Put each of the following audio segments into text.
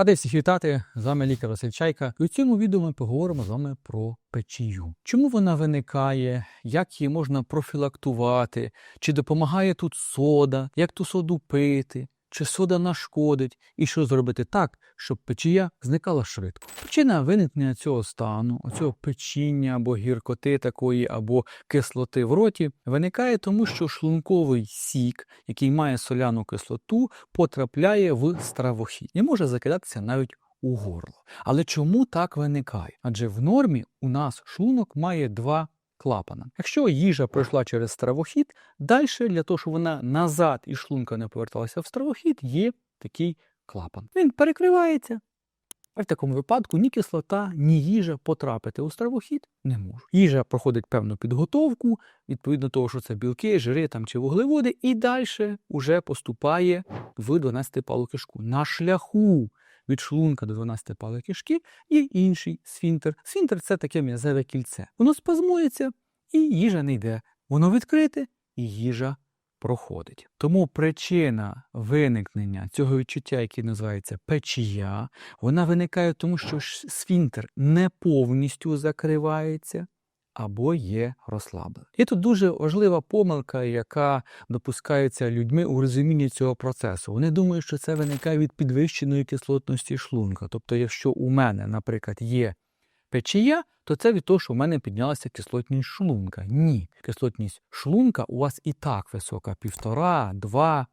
Радий всіх вітати, з вами лікар Василь Чайка. І у цьому відео ми поговоримо з вами про печію. Чому вона виникає, як її можна профілактувати, чи допомагає тут сода, як ту соду пити, чи сода нашкодить, і що зробити? Так, щоб печія зникала швидко. Причина виникнення цього стану, оцього печіння або гіркоти такої, або кислоти в роті, виникає тому, що шлунковий сік, який має соляну кислоту, потрапляє в стравохід і може закидатися навіть у горло. Але чому так виникає? Адже в нормі у нас шлунок має два клапана. Якщо їжа пройшла через стравохід, далі для того, щоб вона назад із шлунка не поверталася в стравохід, є такий клапан. Він перекривається. А в такому випадку ні кислота, ні їжа потрапити у стравохід не можуть. Їжа проходить певну підготовку, відповідно того, що це білки, жири там чи вуглеводи, і далі вже поступає в 12 палу кишку. На шляху від шлунка до 12 пали кишки є інший сфінтер. Сфінтер це таке м'язеве кільце. Воно спазмується і їжа не йде. Воно відкрите і їжа проходить. Тому причина виникнення цього відчуття, яке називається печія, вона виникає тому, що ж не повністю закривається. Або є розслаблений. І тут дуже важлива помилка, яка допускається людьми у розумінні цього процесу. Вони думають, що це виникає від підвищеної кислотності шлунка. Тобто, якщо у мене, наприклад, є печія, то це від того, що в мене піднялася кислотність шлунка. Ні, кислотність шлунка у вас і так висока півтора, два.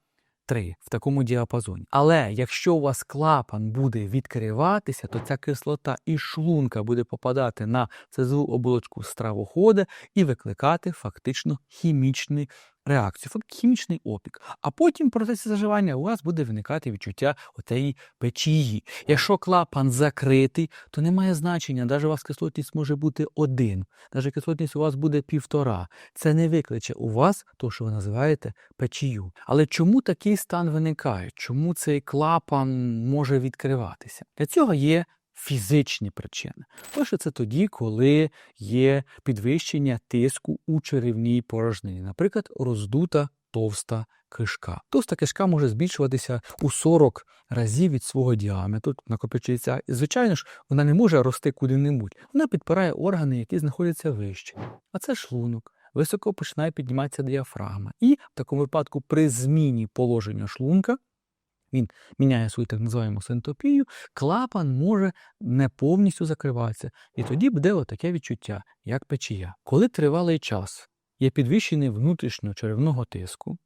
Три в такому діапазоні. Але якщо у вас клапан буде відкриватися, то ця кислота із шлунка буде попадати на цезову оболочку стравохода і викликати фактично хімічний реакцію, хімічний опік. А потім в процесі заживання у вас буде виникати відчуття отеї печії. Якщо клапан закритий, то немає значення, навіть у вас кислотність може бути один, навіть кислотність у вас буде півтора. Це не викличе у вас то, що ви називаєте печію. Але чому такий стан виникає? Чому цей клапан може відкриватися? Для цього є фізичні причини. Перше, це тоді, коли є підвищення тиску у черевній порожнині, наприклад, роздута товста кишка. Товста кишка може збільшуватися у 40 разів від свого діаметру, накопичується. І, звичайно ж, вона не може рости куди-небудь. Вона підпирає органи, які знаходяться вище. А це шлунок. Високо починає підніматися діафрагма. І в такому випадку при зміні положення шлунка він міняє свою так називаємо синтопію, клапан може не повністю закриватися. І тоді буде отаке відчуття, як печія. Коли тривалий час є підвищений внутрішньо черевного тиску,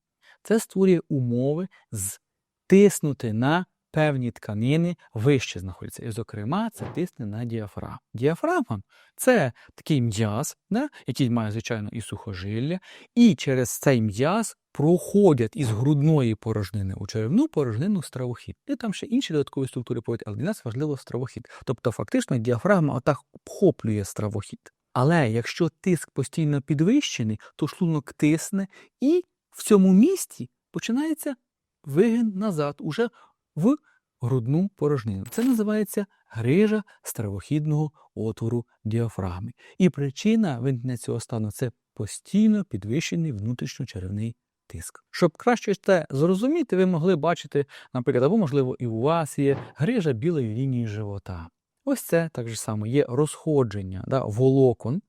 це створює умови стиснути на певні тканини вище знаходяться. І, зокрема, це тисне на діафрагму. Діафрагма це такий м'яз, да, який має, звичайно, і сухожилля, і через цей м'яз проходять із грудної порожнини у черевну порожнину стравохід. І там ще інші додаткові структури повітря, але для нас важливо стравохід. Тобто, фактично, діафрагма отак обхоплює стравохід. Але якщо тиск постійно підвищений, то шлунок тисне, і в цьому місці починається вигин назад, уже в грудну порожнину. Це називається грижа стравохідного отвору діафрагми. І причина виникнення цього стану це постійно підвищений внутрішньочеревний тиск. Щоб краще це зрозуміти, ви могли бачити, наприклад, або, можливо, і у вас є грижа білої лінії живота. Ось це так само є розходження да, волокон,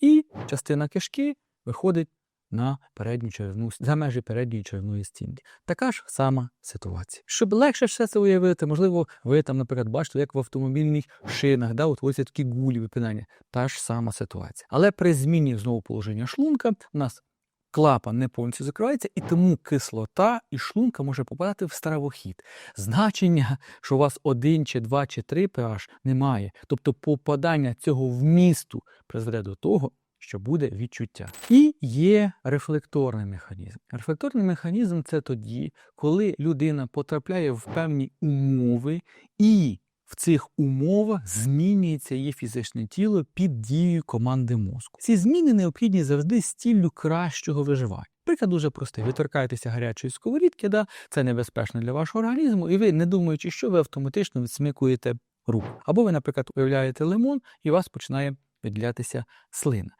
і частина кишки виходить на передню черевну за межі передньої черевної стінки. Така ж сама ситуація. Щоб легше все це уявити, можливо, ви там, наприклад, бачите, як в автомобільних шинах, да, утворюються такі гулі випинання. Та ж сама ситуація. Але при зміні знову положення шлунка у нас клапан не повністю закривається, і тому кислота і шлунка може попадати в стравохід. Значення, що у вас один чи два чи три pH немає. Тобто попадання цього вмісту призведе до того, що буде відчуття. І є рефлекторний механізм. Рефлекторний механізм це тоді, коли людина потрапляє в певні умови, і в цих умовах змінюється її фізичне тіло під дією команди мозку. Ці зміни необхідні завжди з ціллю кращого виживання. Приклад дуже простий. Ви торкаєтеся гарячої сковорідки, да? це небезпечно для вашого організму, і ви, не думаючи, що ви автоматично відсмикуєте руку. Або ви, наприклад, уявляєте лимон, і вас починає виділятися слина.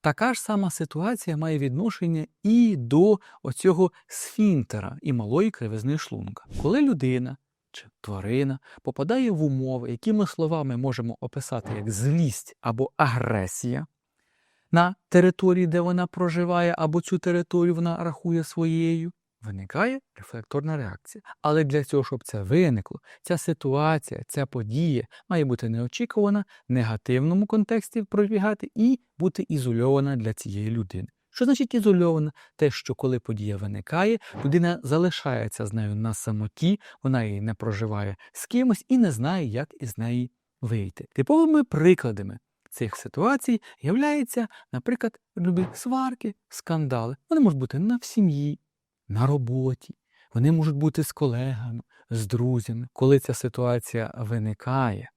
Така ж сама ситуація має відношення і до оцього сфінтера і малої кривизни шлунка. Коли людина чи тварина попадає в умови, які ми словами можемо описати як злість або агресія на території, де вона проживає, або цю територію вона рахує своєю, виникає рефлекторна реакція. Але для цього, щоб це виникло, ця ситуація, ця подія має бути неочікувана, в негативному контексті пробігати і бути ізольована для цієї людини. Що значить ізольована? Те, що коли подія виникає, людина залишається з нею на самоті, вона її не проживає з кимось і не знає, як із неї вийти. Типовими прикладами цих ситуацій являються, наприклад, любі сварки, скандали. Вони можуть бути на в сім'ї, на роботі, вони можуть бути з колегами, з друзями. Коли ця ситуація виникає,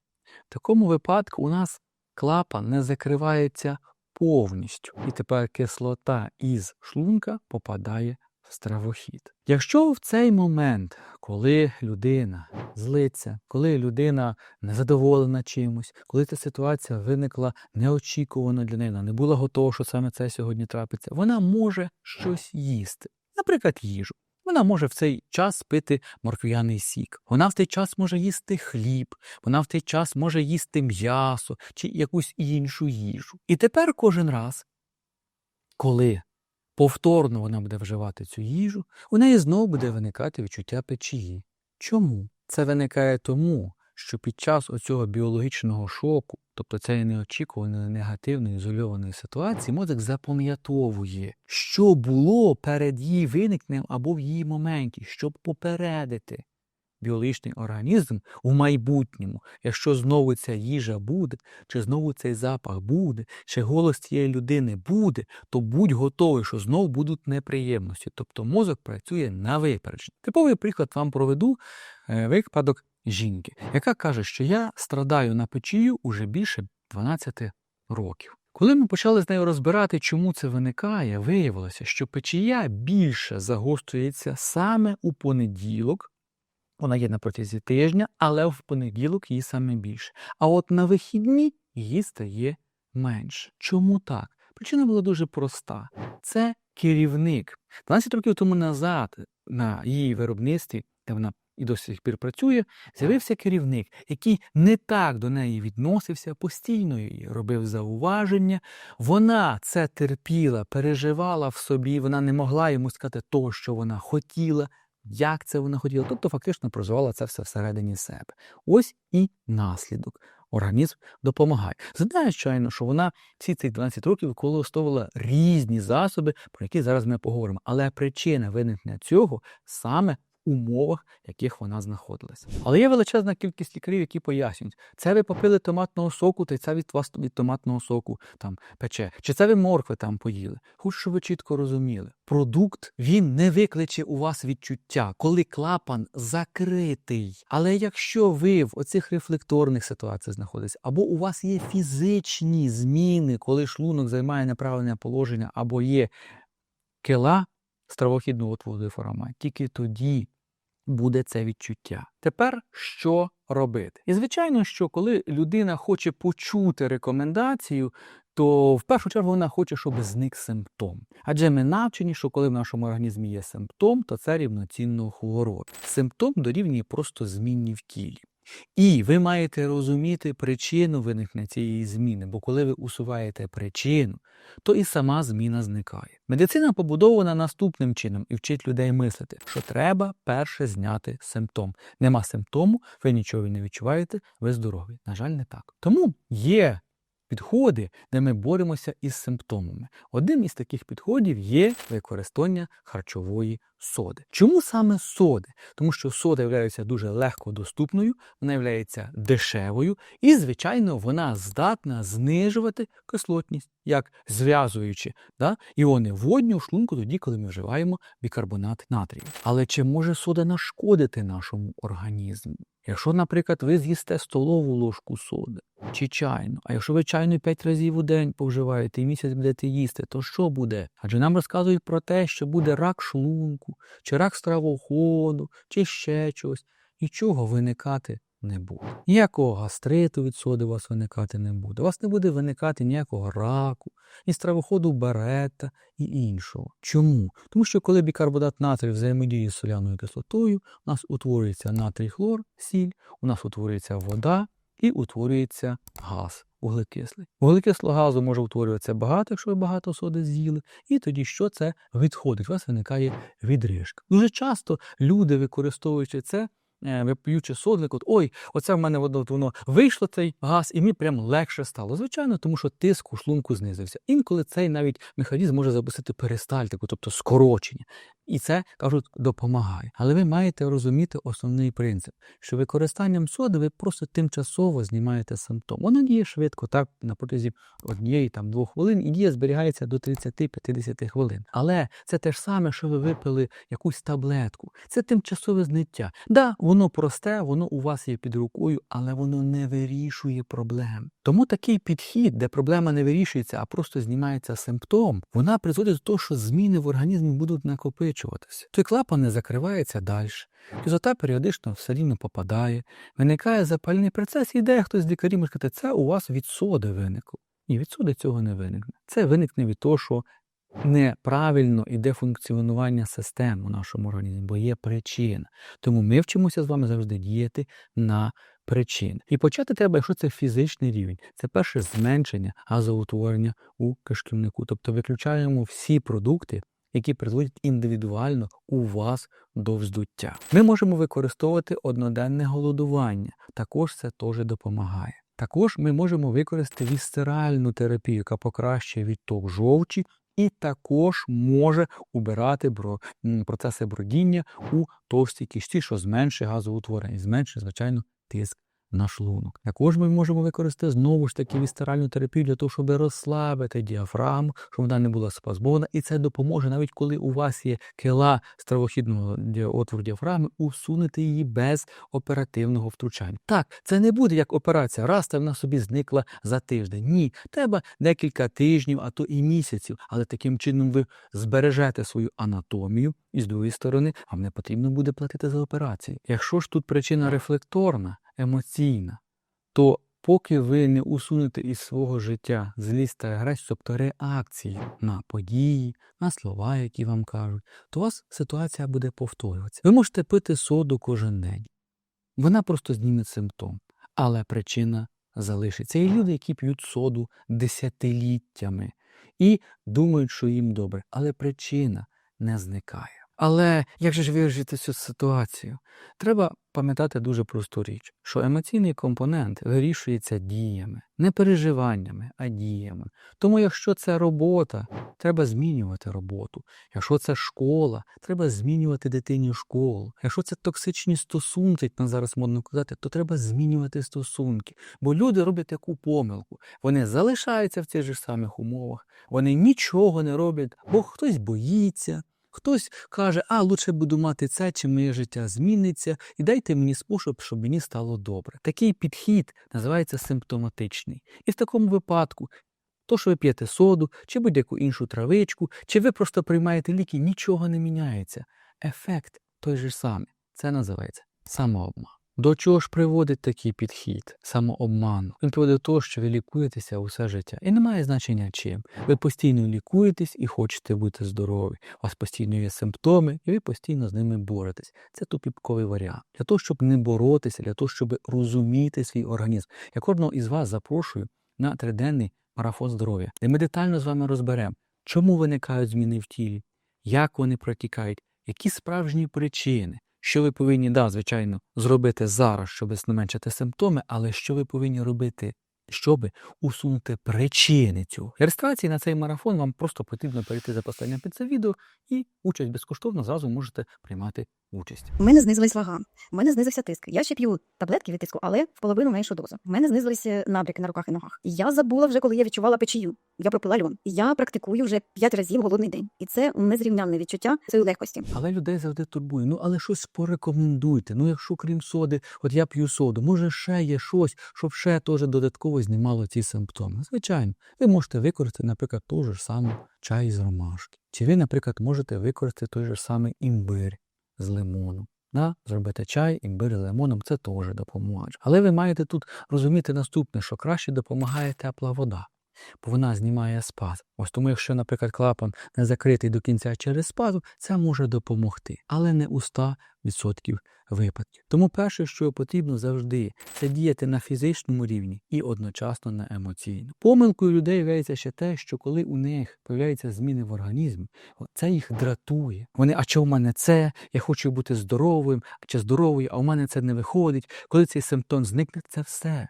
в такому випадку у нас клапан не закривається повністю, і тепер кислота із шлунка попадає в стравохід. Якщо в цей момент, коли людина злиться, коли людина незадоволена чимось, коли ця ситуація виникла неочікувано для неї, не була готова, що саме це сьогодні трапиться, вона може щось їсти, наприклад, їжу. Вона може в цей час пити морквяний сік. Вона в цей час може їсти хліб, вона в цей час може їсти м'ясо чи якусь іншу їжу. І тепер кожен раз, коли повторно вона буде вживати цю їжу, у неї знову буде виникати відчуття печії. Чому? Це виникає тому, що під час оцього біологічного шоку, тобто цієї неочікуваної негативної ізольованої ситуації, мозок запам'ятовує, що було перед її виникненням або в її моменті, щоб попередити біологічний організм у майбутньому, якщо знову ця їжа буде, чи знову цей запах буде, чи голос цієї людини буде, то будь готовий, що знову будуть неприємності. Тобто мозок працює на випередження. Типовий приклад вам проведу е, випадок жінки, яка каже, що я страдаю на печію уже більше 12 років. Коли ми почали з нею розбирати, чому це виникає, виявилося, що печія більше загострюється саме у понеділок. Вона є на протязі тижня, але в понеділок її саме більше. А от на вихідні її стає менше. Чому так? Причина була дуже проста: це керівник. 12 років тому назад на її виробництві, де вона і до сих пір працює, з'явився керівник, який не так до неї відносився, постійно їй робив зауваження. Вона це терпіла, переживала в собі, вона не могла йому сказати того, що вона хотіла. Як це вона хотіла, тобто фактично проживала це все всередині себе. Ось і наслідок. Організм допомагає. Звичайно, що вона всі цих 12 років використовувала різні засоби, про які зараз ми поговоримо. Але причина виникнення цього саме умовах, в яких вона знаходилася. Але є величезна кількість лікарів, які пояснюють, це ви попили томатного соку, та й це від вас від томатного соку там пече. Чи це ви моркви там поїли? Хочу, щоб ви чітко розуміли. Продукт він не викличе у вас відчуття, коли клапан закритий. Але якщо ви в оцих рефлекторних ситуаціях знаходитесь, або у вас є фізичні зміни, коли шлунок займає неправильне положення, або є кила стравохідного отвору дифрагма, тільки тоді буде це відчуття. Тепер що робити? І звичайно, що коли людина хоче почути рекомендацію, то в першу чергу вона хоче, щоб зник симптом. Адже ми навчені, що коли в нашому організмі є симптом, то це рівноцінно хворобі. Симптом дорівнює просто змінні в тілі. І ви маєте розуміти причину виникнення цієї зміни, бо коли ви усуваєте причину, то і сама зміна зникає. Медицина побудована наступним чином і вчить людей мислити, що треба перше зняти симптом. Нема симптому, ви нічого не відчуваєте, ви здорові. На жаль, не так. Тому є підходи, де ми боремося із симптомами. Одним із таких підходів є використання харчової соди. Чому саме соди? Тому що сода є дуже легко доступною, вона є дешевою, і, звичайно, вона здатна знижувати кислотність, як зв'язуючи да, іони водню в шлунку тоді, коли ми вживаємо бікарбонат натрію. Але чи може сода нашкодити нашому організму? Якщо, наприклад, ви з'їсте столову ложку соди чи чайну, а якщо ви чайну 5 разів у день повживаєте і місяць будете їсти, то що буде? Адже нам розказують про те, що буде рак шлунку, чи рак стравоходу, чи ще чогось. Нічого виникати не буде. Ніякого гастриту від соди у вас виникати не буде. У вас не буде виникати ніякого раку, ні стравоходу берета і іншого. Чому? Тому що коли бікарбонат натрію взаємодіє з соляною кислотою, у нас утворюється натрій хлор, сіль, у нас утворюється вода і утворюється газ. Вуглекислий. Вуглекислого газу може утворюватися багато, якщо ви багато соди з'їли, і тоді що це відходить? У вас виникає відрижка. Дуже часто люди, використовуючи це, вип'ючи содлик, от ой, оце в мене воно, воно вийшло цей газ, і мені прям легше стало. Звичайно, тому що тиск у шлунку знизився. Інколи цей навіть механізм може запустити перистальтику, тобто скорочення. І це кажуть допомагає. Але ви маєте розуміти основний принцип, що використанням соди ви просто тимчасово знімаєте симптом. Воно діє швидко, так на протязі однієї там двох хвилин, і дія зберігається до 30-50 хвилин. Але це те ж саме, що ви випили якусь таблетку. Це тимчасове зниття. Да, воно просте, воно у вас є під рукою, але воно не вирішує проблем. Тому такий підхід, де проблема не вирішується, а просто знімається симптом, вона призводить до того, що зміни в організмі будуть накопичуватися. Той клапан не закривається далі. Кислота періодично все рівно попадає, виникає запальний процес, і дехто з лікарів може сказати, це у вас від соди виникло. Ні, від соди цього не виникне. Це виникне від того, що неправильно іде функціонування систем у нашому організмі, бо є причина. Тому ми вчимося з вами завжди діяти на причини. І почати треба, якщо це фізичний рівень, це перше зменшення газоутворення у кишківнику. Тобто виключаємо всі продукти, які призводять індивідуально у вас до вздуття. Ми можемо використовувати одноденне голодування. Також це теж допомагає. Також ми можемо використати вісцеральну терапію, яка покращує відток жовчі і також може убирати процеси бродіння у товстій кишці, що зменшує газоутворення і зменшує, звичайно, тиск на шлунок. Також ми можемо використати знову ж таки вістеральну терапію для того, щоб розслабити діафрагму, щоб вона не була спазмована, і це допоможе навіть коли у вас є кила стравохідного отвору діафрагми, усунути її без оперативного втручання. Так, це не буде як операція, раз та вона собі зникла за тиждень. Ні, треба декілька тижнів, а то і місяців. Але таким чином ви збережете свою анатомію, і з другої сторони, вам не потрібно буде платити за операцію. Якщо ж тут причина рефлекторна, емоційна, то поки ви не усунете із свого життя злість та агресію, тобто реакції на події, на слова, які вам кажуть, то у вас ситуація буде повторюватися. Ви можете пити соду кожен день. Вона просто зніме симптом, але причина залишиться. Є люди, які п'ють соду десятиліттями і думають, що їм добре, але причина не зникає. Але як же ж вирішити цю ситуацію? Треба пам'ятати дуже просту річ, що емоційний компонент вирішується діями, не переживаннями, а діями. Тому, якщо це робота, треба змінювати роботу. Якщо це школа, треба змінювати дитині школу. Якщо це токсичні стосунки, як нам зараз модно казати, то треба змінювати стосунки. Бо люди роблять таку помилку. Вони залишаються в цих же самих умовах, вони нічого не роблять, бо хтось боїться. Хтось каже, а лучше буду мати це, чи моє життя зміниться, і дайте мені спосіб, щоб мені стало добре. Такий підхід називається симптоматичний. І в такому випадку, то, що ви п'єте соду, чи будь-яку іншу травичку, чи ви просто приймаєте ліки, нічого не міняється. Ефект той же самий. Це називається самообман. До чого ж приводить такий підхід самообману? Він приводить до того, що ви лікуєтеся усе життя. І немає значення чим. Ви постійно лікуєтесь і хочете бути здорові. У вас постійно є симптоми, і ви постійно з ними боретесь. Це тупіковий варіант. Для того, щоб не боротися, для того, щоб розуміти свій організм. Я кожного із вас запрошую на триденний марафон здоров'я, де ми детально з вами розберемо, чому виникають зміни в тілі, як вони протікають, які справжні причини. Що ви повинні, да, звичайно, зробити зараз, щоб зменшити симптоми, але що ви повинні робити, щоб усунути причини цього? Для реєстрації на цей марафон вам просто потрібно перейти за посиланням під це відео і участь безкоштовно зразу можете приймати участь. У мене знизилась вага, у мене знизився тиск. Я ще п'ю таблетки від тиску, але в половину меншу дозу. У мене знизилися набряки на руках і ногах. Я забула вже, коли я відчувала печію. Я пропила льон. Я практикую вже 5 разів голодний день. І це незрівнянне відчуття цієї легкості. Але людей завжди турбує. Ну але щось порекомендуйте. Ну, якщо крім соди, от я п'ю соду, може ще є щось, щоб ще теж додатково знімало ці симптоми. Звичайно, ви можете використати, наприклад, ту ж саму чай з ромашки. Чи ви, наприклад, можете використати той же самий імбир з лимону. Да? Зробити чай, імбир з лимоном це теж допомагає. Але ви маєте тут розуміти наступне, що краще допомагає тепла вода, бо вона знімає спазм. Ось тому, якщо, наприклад, клапан не закритий до кінця через спазм, це може допомогти, але не у 100% випадків. Тому перше, що потрібно завжди, це діяти на фізичному рівні і одночасно на емоційному. Помилкою людей виявляється ще те, що коли у них появляються зміни в організмі, це їх дратує. Вони, а що в мене це? Я хочу бути здоровим, чи здоровою, а у мене це не виходить. Коли цей симптом зникне, це все.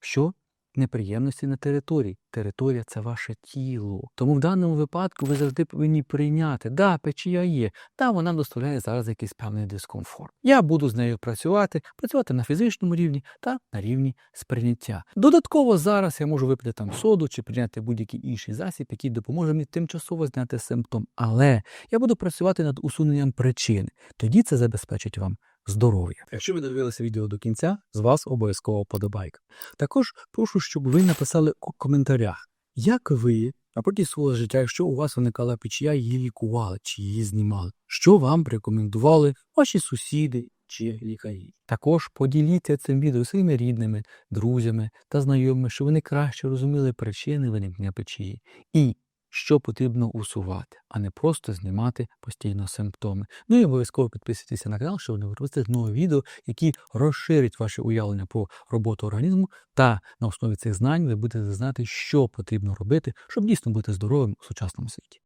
Що? Неприємності на території. Територія це ваше тіло. Тому в даному випадку ви завжди повинні прийняти, да, печія є, та вона доставляє зараз якийсь певний дискомфорт. Я буду з нею працювати, працювати на фізичному рівні та на рівні сприйняття. Додатково зараз я можу випити там соду чи прийняти будь-який інший засіб, який допоможе мені тимчасово зняти симптом. Але я буду працювати над усуненням причини. Тоді це забезпечить вам здоров'я. Якщо ви дивилися відео до кінця, з вас обов'язково подобайка. Також прошу, щоб ви написали у коментарях, як ви протязі свого життя, якщо у вас виникала печія, її лікували чи її знімали, що вам рекомендували ваші сусіди чи лікарі. Також поділіться цим відео своїми рідними, друзями та знайомими, щоб вони краще розуміли причини виникнення печії і що потрібно усувати, а не просто знімати постійно симптоми. Ну і обов'язково підписуйтесь на канал, щоб не випустити нові відео, які розширять ваше уявлення про роботу організму, та на основі цих знань ви будете знати, що потрібно робити, щоб дійсно бути здоровим у сучасному світі.